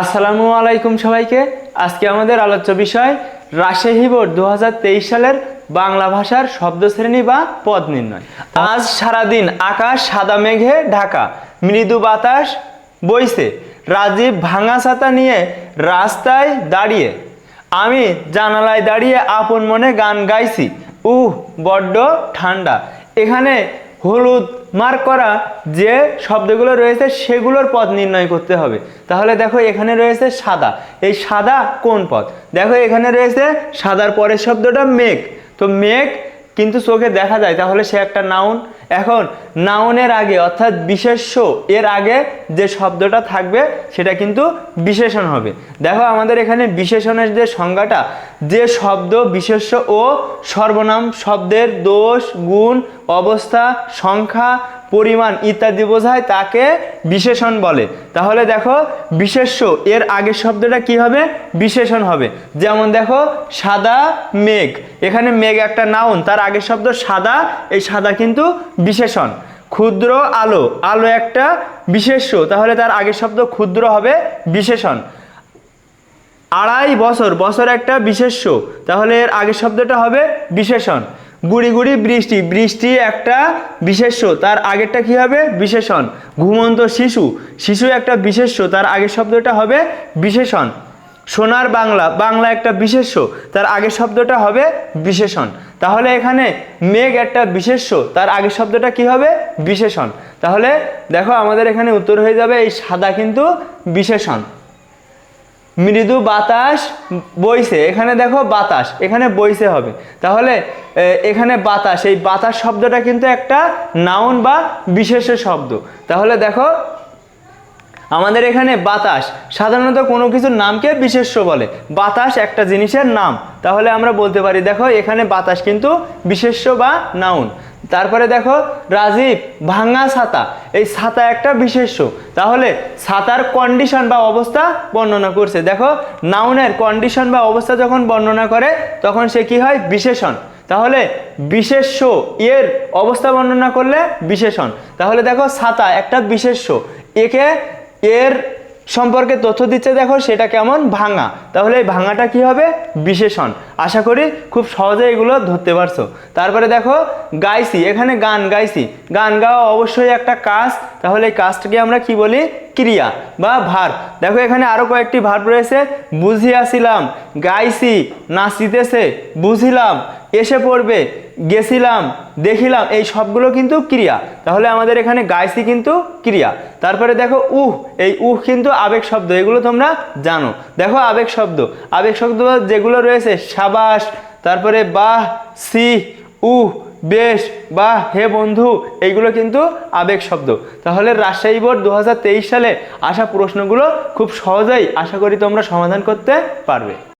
আসসালামু আলাইকুম সবাইকে। আজকে আমাদের আলোচ্য বিষয়, রাজশাহী বোর্ড দু হাজার তেইশ সালের বাংলা ভাষার শব্দ শ্রেণি বা পদ নির্ণয়। আজ সারাদিন আকাশ সাদা মেঘে ঢাকা, মৃদু বাতাস বইছে, রাজীব ভাঙা ছাতা নিয়ে রাস্তায় দাঁড়িয়ে। আমি জানালায় দাঁড়িয়ে আপন মনে গান গাইছি। উহ, বড্ড ঠান্ডা। এখানে হলুদ মার্ক করা যে শব্দগুলো রয়েছে সেগুলোর পথ নির্ণয় করতে হবে। তাহলে দেখো এখানে রয়েছে সাদা। এই সাদা কোন পথ দেখো এখানে রয়েছে সাদার পরের শব্দটা মেঘ। তো মেঘ কিন্তু চোখে দেখা যায়, তাহলে সে একটা নাউন এখন নাউনের আগে, অর্থাৎ বিশেষ্য এর আগে যে শব্দটা থাকবে, সেটা কিন্তু বিশেষণ হবে। দেখো আমাদের এখানে বিশেষণের যে সংজ্ঞাটা, যে শব্দ বিশেষ্য ও সর্বনাম, শব্দের দোষ, গুণ, অবস্থা, সংখ্যা পরিমাণ ইত্যাদি বোঝায় তাকে বিশেষণ বলে। তাহলে দেখো, বিশেষ্য, এর আগের শব্দটা কি হবে? বিশেষণ হবে। যেমন দেখো, সাদা মেঘ। এখানে মেঘ একটা নাউন তার আগের শব্দ সাদা, এই সাদা কিন্তু বিশেষণ। ক্ষুদ্র আলো আলো একটা বিশেষ্য, তাহলে তার আগের শব্দ ক্ষুদ্র হবে বিশেষণ। আড়াই বছর বছর একটা বিশেষ্য, তাহলে এর আগের শব্দটা হবে বিশেষণ। গুড়ি গুড়ি বৃষ্টি। বৃষ্টি একটা বিশেষ্য, তার আগেরটা কি হবে? বিশেষণ। ঘুমন্ত শিশু। শিশু একটা বিশেষ্য, তার আগের শব্দটা হবে বিশেষণ। সোনার বাংলা বাংলা একটা বিশেষ্য, তার আগের শব্দটা হবে বিশেষণ। তাহলে এখানে মেঘ একটা বিশেষ্য, তার আগের শব্দটা কি হবে? বিশেষণ। তাহলে দেখো আমাদের এখানে উত্তর হয়ে যাবে এই সাদা কিন্তু বিশেষণ। মৃদু বাতাস বইছে। এখানে দেখো বাতাস, এখানে বইছে হবে। তাহলে এখানে বাতাস, এই বাতাস শব্দটা কিন্তু একটা নাউন বা বিশেষ শব্দ। তাহলে দেখো, আমাদের এখানে বাতাস সাধারণত কোনো কিছুর নামকে বিশেষ্য বলে। বাতাস একটা জিনিসের নাম। তাহলে আমরা বলতে পারি, দেখো, এখানে বাতাস কিন্তু বিশেষ্য বা নাউন তারপরে দেখো, রাজীব, ভাঙা ছাতা। এই ছাতা একটা বিশেষ্য। তাহলে ছাতার কন্ডিশন বা অবস্থা বর্ণনা করছে। দেখো নাউনের কন্ডিশন বা অবস্থা যখন বর্ণনা করে, তখন সে কি হয়? বিশেষণ। তাহলে বিশেষ্য এর অবস্থা বর্ণনা করলে বিশেষণ। তাহলে দেখো, ছাতা একটা বিশেষ্য। একে এর সম্পর্কে তথ্য দিচ্ছে দেখো, সেটা কেমন? ভাঙা। তাহলে এই ভাঙাটা কি হবে? বিশেষণ। আশা করি খুব সহজে এগুলো ধরতে পারছ। তারপরে দেখো, গাইছি। এখানে গান গাইছি। গান গাওয়া অবশ্যই একটা কাজ। তাহলে এই কাজটাকে আমরা কি বলি? ক্রিয়া বা ভার। দেখো, এখানে আরও কয়েকটি ভার রয়েছে। বুঝিয়াছিলাম। গাইছি, নাচিতেছে, বুঝিলাম। এসে পড়বে। গেছিলাম, দেখিলাম, এই সবগুলো কিন্তু ক্রিয়া। তাহলে আমাদের এখানে গাইছি কিন্তু ক্রিয়া। তারপরে দেখো উহ, এই উহ কিন্তু আবেগ শব্দ, এগুলো তোমরা জানো। দেখো আবেগ শব্দ। আবেগ শব্দ যেগুলো রয়েছে, সাবাস, তারপরে বাহ সি উহ, বেশ বা হে বন্ধু এইগুলো কিন্তু আবেগ শব্দ। তাহলে রাজশাহী বোর্ড দু হাজার তেইশ সালে আসা প্রশ্নগুলো খুব সহজেই আশা করি তোমরা সমাধান করতে পারবে।